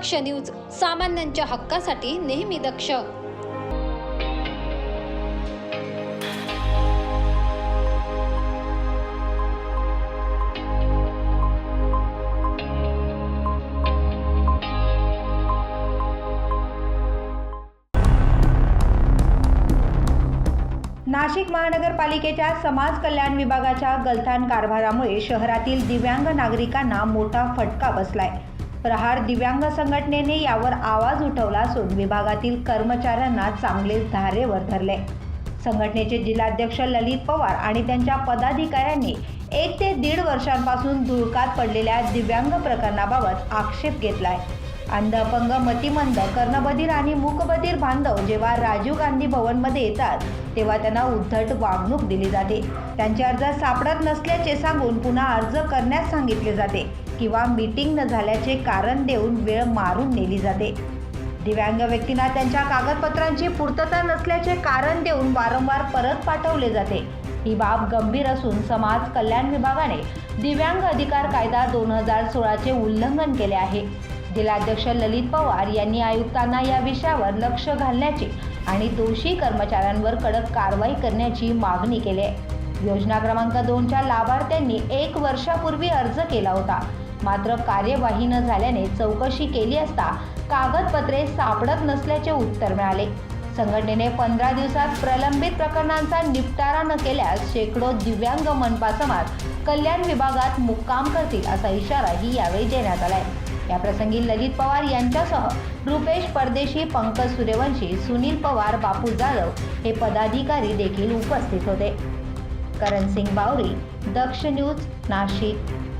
दक्ष news सामान्यांच्या हक्कासाठी नेहमी दक्ष. नाशिक महानगरपालिकेच्या समाज कल्याण विभागाच्या गलथान कारभारामुळे शहरातील दिव्यांग नागरिकांना मोठा फटका बसलाय. प्रहार दिव्यांग संघटनेने यावर आवाज उठवला असून विभागातील कर्मचाऱ्यांना चांगलेच धारेवर धरले. संघटनेचे जिल्हाध्यक्ष ललित पवार आणि त्यांच्या पदाधिकाऱ्यांनी एक ते दीड वर्षांपासून धुळकात पडलेल्या दिव्यांग प्रकरणाबाबत आक्षेप घेतलाय. अंध अपंग मतिमंद कर्णबधीर आणि मूकबधीर बांधव जेव्हा राजीव गांधी भवनमध्ये येतात तेव्हा त्यांना उद्धट वागणूक दिली जाते. त्यांचे अर्ज सापडत नसल्याचे सांगून पुन्हा अर्ज करण्यास सांगितले जाते किंवा मीटिंग न झाल्याचे कारण देऊन वेळ मारून नेली जाते. दिव्यांग व्यक्तींना त्यांच्या कागदपत्रांची पूर्तता नसल्याचे कारण देऊन वारंवार परत पाठवले जाते. ही बाब गंभीर असून समाज कल्याण विभागाने दिव्यांग अधिकार कायदा दोन हजार सोळाचे उल्लंघन केले आहे. जिल्हाध्यक्ष ललित पवार यांनी आयुक्तांना या विषयावर लक्ष घालण्याची आणि दोषी कर्मचाऱ्यांवर कडक कारवाई करण्याची मागणी केली. आहे योजना क्रमांक दोनच्या लाभार्थ्यांनी एक वर्षापूर्वी अर्ज केला होता. मात्र कार्यवाही न झाल्याने चौकशी केली असता कागदपत्रे सापडत नसल्याचे उत्तर मिळाले. संघटनेने पंधरा दिवसात प्रलंबित प्रकरणांचा निपटारा न केल्यास शेकडो दिव्यांग मनपा समाज कल्याण विभागात मुक्काम करतील असा इशाराही यावेळी देण्यात आलाय. याप्रसंगी ललित पवार यांच्यासह रुपेश परदेशी पंकज सूर्यवंशी सुनील पवार बापू जाधव हे पदाधिकारी देखील उपस्थित होते. करण सिंग बावरी दक्ष न्यूज नाशिक.